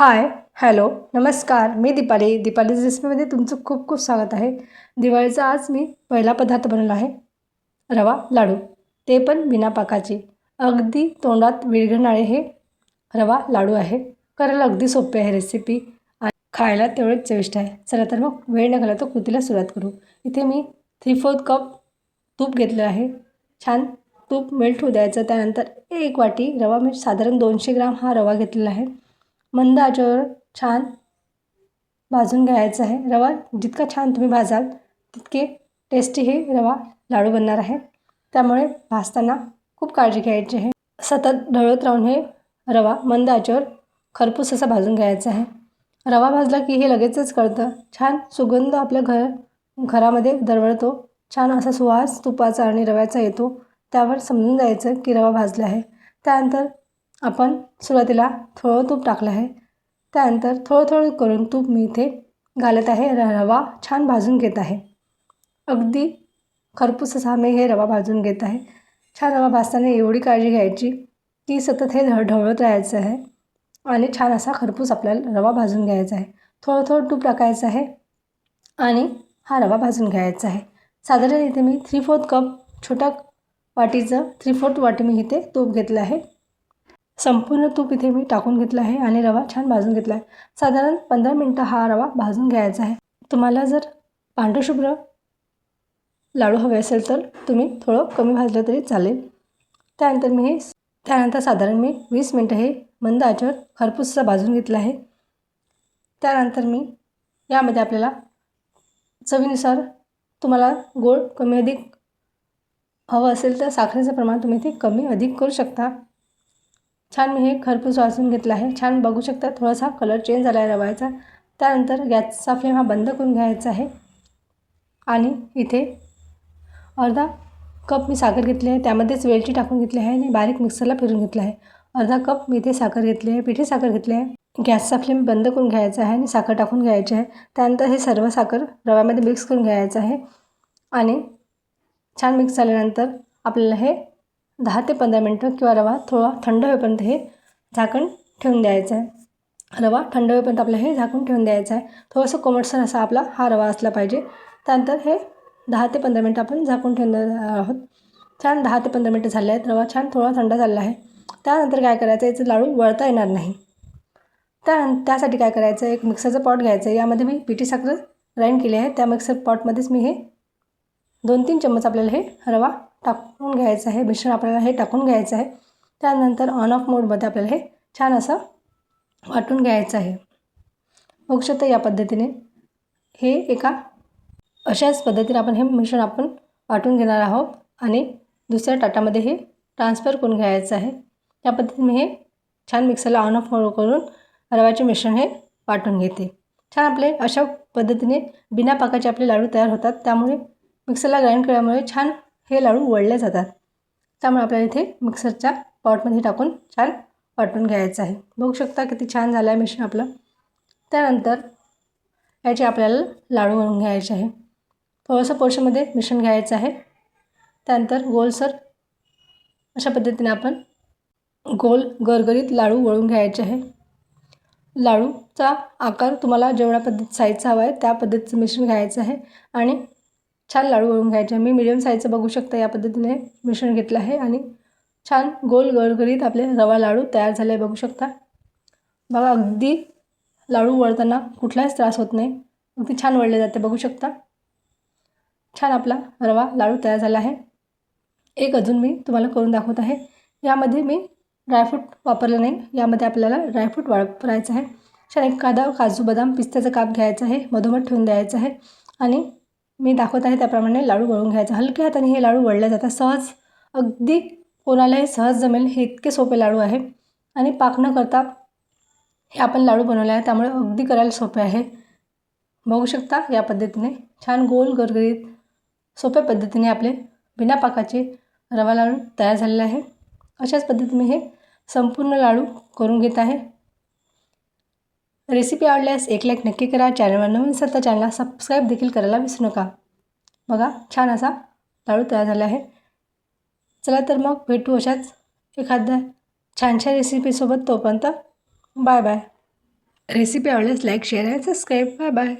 Hi hello नमस्कार. मी दीपाली. दीपाली रेसिपीमध्ये तुमचं खूप खूप स्वागत आहे. दिवाळीचा आज मी पहिला पदार्थ बनवला आहे. रवा लाडू. ते पण बिना पाकाची. अगदी तोंडात विरघळणारे हे रवा लाडू आहे. करायला अगदी सोपे आहे रेसिपी आणि खायला तेवढेच चविष्ट आहे. चला तर मग वेळ न तर कृतीला सुरुवात करू. इथे मी थ्री फोर्थ कप तूप घेतलं आहे. छान तूप मेल्ट होऊ द्यायचं. त्यानंतर एक वाटी रवा. मी साधारण दोनशे ग्राम हा रवा घेतलेला आहे. मंद आचेवर छान भाजून घ्यायचं आहे. रवा जितका छान तुम्ही भाजाल तितके टेस्टी हे रवा लाडू बनणार आहे. त्यामुळे भाजताना खूप काळजी घ्यायची आहे. सतत ढळत राहून हे रवा मंद आचेवर खरपूस असा भाजून घ्यायचा आहे. रवा भाजला की हे लगेचच कळतं. छान सुगंध आपल्या घर घरामध्ये दरवळतो. छान असा सुवास तुपाचा आणि रव्याचा येतो. त्यावर समजून जायचं की रवा भाजला आहे. त्यानंतर आपण सुरुवातीला थोडं तूप टाकलं आहे. त्यानंतर थोडं थोडं करून तूप मी इथे घालत आहे. र रवा छान भाजून घेत आहे. अगदी खरपूस असा मी हे रवा भाजून घेत आहे. छान रवा भाजताना एवढी काळजी घ्यायची की सतत हे ढ ढवळत राहायचं आहे. आणि छान असा खरपूस आपल्याला रवा भाजून घ्यायचा आहे. थोडं थोडं तूप टाकायचं आहे आणि हा रवा भाजून घ्यायचा आहे. साधारण इथे मी थ्री फोर्थ कप छोटा वाटीचं थ्री फोर्थ वाटी मी इथे तूप घेतलं आहे. संपूर्ण तूप इथे मी टाकून घेतलं आहे आणि रवा छान भाजून घेतला आहे. साधारण पंधरा मिनटं हा रवा भाजून घ्यायचा आहे. तुम्हाला जर पांढरशुभ्र लाडू हवे असेल तर तुम्ही थोडं कमी भाजलं तरी चालेल. त्यानंतर मी हे त्यानंतर साधारण मी वीस मिनटं हे मंद आचेवर खरपूसचा भाजून घेतलं आहे. त्यानंतर मी यामध्ये आपल्याला चवीनुसार तुम्हाला गोड कमी अधिक हवं असेल तर साखरेचं प्रमाण तुम्ही ते कमी अधिक करू शकता. छान मी हे खरपूस वाचून घेतलं आहे. छान बघू शकता थोडासा कलर चेंज झाला आहे रवायचा. त्यानंतर गॅसचा फ्लेम हा बंद करून घ्यायचा आहे. आणि इथे अर्धा कप मी साखर घेतली आहे. त्यामध्येच वेलची टाकून घेतली आहे आणि बारीक मिक्सरला फिरून घेतलं आहे. अर्धा कप मी इथे साखर घेतली आहे पिठी साखर घेतली आहे. गॅसचा फ्लेम बंद करून घ्यायचा आहे आणि साखर टाकून घ्यायची आहे. त्यानंतर हे सर्व साखर रव्यामध्ये मिक्स करून घ्यायचं आहे. आणि छान मिक्स झाल्यानंतर आपल्याला हे दहा ते पंधरा मिनटं किंवा रवा थोडा थंड होईपर्यंत हे झाकण ठेवून द्यायचं आहे. रवा थंड होईपर्यंत आपलं हे झाकून ठेवून द्यायचं आहे. थोडंसं कोमटसर असा आपला हा रवा असला पाहिजे. त्यानंतर हे दहा ते पंधरा मिनटं आपण झाकून ठेवून आहोत. छान दहा ते पंधरा मिनटं झाले आहेत. रवा छान थोडा थंड झाला आहे. त्यानंतर काय करायचं? याचं लाडू वळता येणार नाही. त्यानंतर त्यासाठी काय करायचं? एक मिक्सरचं पॉट घ्यायचं आहे. यामध्ये मी पिठी साखर ग्राइंड केली आहे. त्या मिक्सर पॉटमध्येच मी हे दोन तीन चम्मच आपल्याला हे रवा टाकून घ्यायचं आहे. मिश्रण आपल्याला हे टाकून घ्यायचं आहे. त्यानंतर ऑन ऑफ मोडमध्ये आपल्याला हे छान असं वाटून घ्यायचं आहे. बघू शकता या पद्धतीने हे एका अशाच पद्धतीने आपण हे मिश्रण आपण वाटून घेणार आहोत आणि दुसऱ्या ताटामध्ये हे ट्रान्सफर करून घ्यायचं आहे. या पद्धतीने हे छान मिक्सरला ऑन ऑफ मोड करून रव्याचे मिश्रण हे वाटून घेते. छान आपले अशा पद्धतीने बिना पाकाचे आपले लाडू तयार होतात. त्यामुळे मिक्सरला ग्राइंड केल्यामुळे छान हे लाडू वळले जातात. त्यामुळे आपल्याला इथे मिक्सरच्या पॉटमध्ये टाकून छान वाटून घ्यायचं आहे. बघू शकता किती छान झालं आहे मिश्रण आपलं. त्यानंतर याचे आपल्याला लाडू बनवून घ्यायचे आहे. थोडंसं पोर्शनमध्ये मिश्रण घ्यायचं आहे. त्यानंतर गोलसर अशा पद्धतीने आपण गोल गरगरीत लाडू वळून घ्यायचे आहे. लाडूचा आकार तुम्हाला जेवढ्या पद्धत साईजचा हवा आहे त्या पद्धतीचं मिश्रण घ्यायचं आहे. आणि छान लाडू वळून घ्यायचे. मी मिडियम साईजचं बघू शकता या पद्धतीने मिश्रण घेतलं आहे आणि छान गोल गरगरीत आपले रवा लाडू तयार झाले बघू शकता. बघा अगदी लाडू वळताना कुठलाच त्रास होत नाही. अगदी छान वळले जाते बघू शकता. छान आपला रवा लाडू तयार झाला आहे. एक अजून मी तुम्हाला करून दाखवत आहे. यामध्ये मी ड्रायफ्रूट वापरलं नाही. यामध्ये आपल्याला ड्रायफ्रूट वापरायचं आहे. छान एखादा काजू बदाम पिस्त्याचं काप घ्यायचं आहे. मधोमध ठेवून द्यायचं आहे. आणि मी दाखवत आहे त्याप्रमाणे लाडू वळून घ्यायचा. हलक्या हाताने हे लाडू वळले जातात. सहज अगदी कोणालाही सहज जमेल हे इतके सोपे लाडू आहे. आणि पाक न करता हे आपण लाडू बनवले आहे. त्यामुळे अगदी करायला सोपे आहे. बघू शकता या पद्धतीने. छान गोल गरगरीत सोप्या पद्धतीने आपले बिना पाकाचे रवा लाडू तयार झालेले आहे. अशाच पद्धतीने हे संपूर्ण लाडू करून घेत आहे. रेसिपी आवडल्यास एक लाईक नक्की करा. चॅनलवर नवीन असेल तर चॅनलला सबस्क्राईब देखील करायला विसरू नका. बघा छान असा लाडू तयार झाला आहे. चला तर मग भेटू अशाच एखाद्या छानशा रेसिपीसोबत तोपर्यंत बाय बाय. रेसिपी आवडल्यास लाईक शेअर आणि सबस्क्राईब. Bye bye.